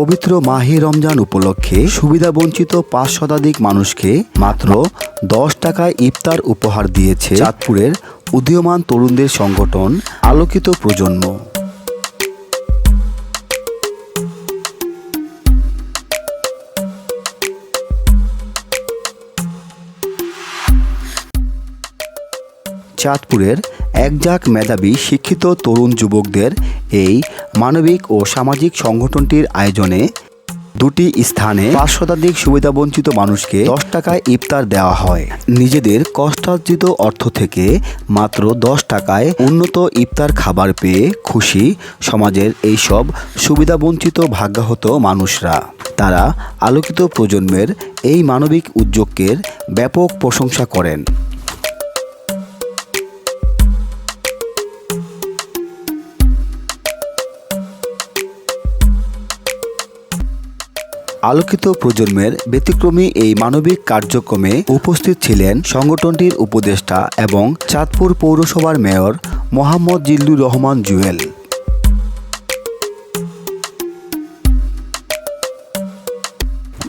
পবিত্র মাহি রমজান উপলক্ষে সুবিধাবঞ্চিত পাঁচ শতাধিক মানুষকে মাত্র দশ টাকায় ইফতার উপহার দিয়েছে চাঁদপুরের উদীয়মান তরুণদের সংগঠন আলোকিত প্রজন্ম। চাঁদপুরের একজাক মেধাবী শিক্ষিত তরুণ যুবকদের এই মানবিক ও সামাজিক সংগঠনটির আয়োজনে দুটি স্থানে পাঁচ শতাধিক সুবিধাবঞ্চিত মানুষকে দশ টাকায় ইফতার দেওয়া হয়। নিজেদের কষ্টার্জিত অর্থ থেকে মাত্র দশ টাকায় উন্নত ইফতার খাবার পেয়ে খুশি সমাজের এইসব সুবিধাবঞ্চিত ভাগ্যাহত মানুষরা। তারা আলোকিত প্রজন্মের এই মানবিক উদ্যোগের ব্যাপক প্রশংসা করেন। আলোকিত প্রজন্মের ব্যতিক্রমী এই মানবিক কার্যক্রমে উপস্থিত ছিলেন সংগঠনটির উপদেষ্টা এবং চাঁদপুর পৌরসভার মেয়র মোহাম্মদ জিল্লুর রহমান জুয়েল।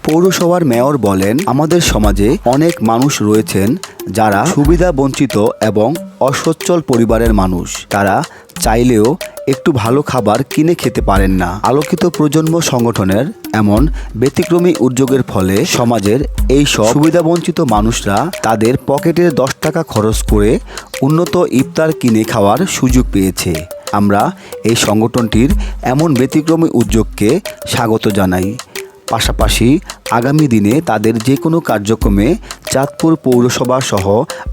পৌরসভার মেয়র বলেন, আমাদের সমাজে অনেক মানুষ রয়েছেন যারা সুবিধা বঞ্চিত এবং অসচ্ছল পরিবারের মানুষ। তারা চাইলেও একটু ভালো খাবার কিনে খেতে পারেন না। আলোকিত প্রজন্ম সংগঠনের এমন ব্যতিক্রমী উদ্যোগের ফলে সমাজের এই সব সুবিধাবঞ্চিত মানুষরা তাদের পকেটের দশ টাকা খরচ করে উন্নত ইফতার কিনে খাওয়ার সুযোগ পেয়েছে। আমরা এই সংগঠনটির এমন ব্যতিক্রমী উদ্যোগকে স্বাগত জানাই। পাশাপাশি আগামী দিনে তাদের যে কোনো কার্যক্রমে চাঁদপুর পৌরসভা সহ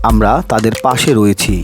আমরা তাদের পাশে রয়েছি।